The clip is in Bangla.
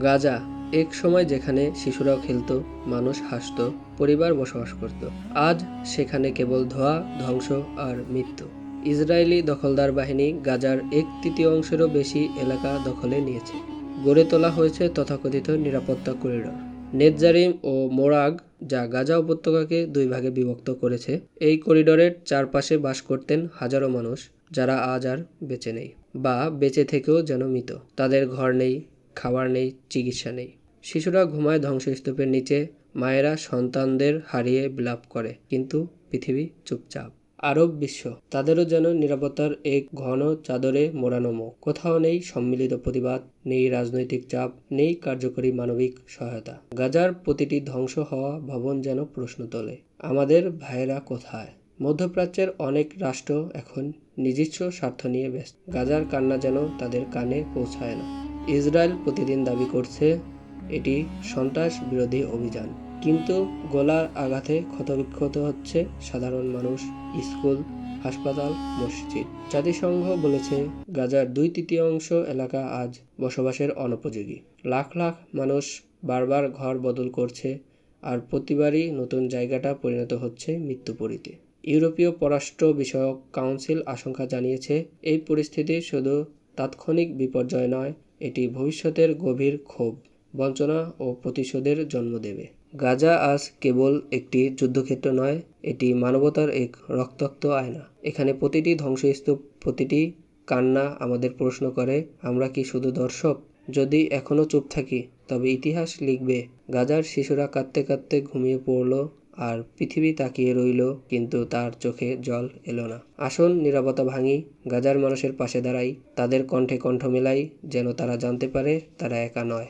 গাজা, এক সময় যেখানে শিশুরাও খেলতো, মানুষ হাসতো, পরিবার বসবাস করত। আজ সেখানে কেবল ধোঁয়া, ধ্বংস আর মৃত্যু। ইসরায়েলি দখলদার বাহিনী গাজার এক তৃতীয় অংশেরও বেশি এলাকা দখলে নিয়েছে। গড়ে তোলা হয়েছে তথাকথিত নিরাপত্তা করিডর। নেতজারিম ও মোরাগ, যা গাজা উপত্যকাকে দুই ভাগে বিভক্ত করেছে, এই করিডরের চারপাশে বাস করতেন হাজারো মানুষ, যারা আজ আর বেঁচে নেই, বা বেঁচে থেকেও যেন মৃত। তাদের ঘর নেই খাবার নেই, চিকিৎসা নেই। শিশুরা ঘুমায় ধ্বংসস্তূপের নিচে, মায়েরা সন্তানদের হারিয়ে বিলাপ করে। কিন্তু পৃথিবী চুপচাপ। আরব বিশ্ব, তাদেরও যেন নিরাপত্তার এক ঘন চাদরে মোড়ানো মুখ। কোথাও নেই সম্মিলিত প্রতিবাদ, নেই রাজনৈতিক চাপ, নেই কার্যকরী মানবিক সহায়তা। গাজার প্রতিটি ধ্বংস হওয়া ভবন যেন প্রশ্ন তোলে, আমাদের ভাইয়েরা কোথায়? মধ্যপ্রাচ্যের অনেক রাষ্ট্র এখন নিজস্ব স্বার্থ নিয়ে ব্যস্ত। গাজার কান্না যেন তাদের কানে পৌঁছায় না। ইসরায়েল প্রতিদিন দাবি করছে, এটি সন্ত্রাস বিরোধী অভিযান। কিন্তু গোলার আঘাতে ক্ষতবিক্ষত হচ্ছে সাধারণ মানুষ, স্কুল, হাসপাতাল, মসজিদ। জাতিসংঘ বলেছে, গাজার দুই তৃতীয়াংশ এলাকা আজ বসবাসের অনুপযোগী। লাখ লাখ মানুষ বারবার ঘর বদল করছে আর প্রতিবারই নতুন জায়গাটা পরিণত হচ্ছে মৃত্যুপুরীতে ইউরোপীয় পররাষ্ট্র বিষয়ক কাউন্সিল আশঙ্কা জানিয়েছে, এই পরিস্থিতি শুধু তাৎক্ষণিক বিপর্যয় নয় এটি ভবিষ্যতের গভীর ক্ষোভ, বঞ্চনা ও প্রতিশোধের জন্ম দেবে। গাজা আজ কেবল একটি যুদ্ধক্ষেত্র নয়, এটি মানবতার এক রক্তাক্ত আয়না। এখানে প্রতিটি ধ্বংসস্তূপ, প্রতিটি কান্না আমাদের প্রশ্ন করে, আমরা কি শুধু দর্শক? যদি এখনও চুপ থাকি, তবে ইতিহাস লিখবে, গাজার শিশুরা কাঁদতে কাঁদতে ঘুমিয়ে পড়ল আর পৃথিবী তাকিয়ে রইল, কিন্তু তার চোখে জল এলো না। আসন নিরাপত্তা ভাঙি গাজার মানুষের পাশে দাঁড়াই, তাদের কণ্ঠে কণ্ঠ মেলাই, যেন তারা জানতে পারে তারা একা নয়।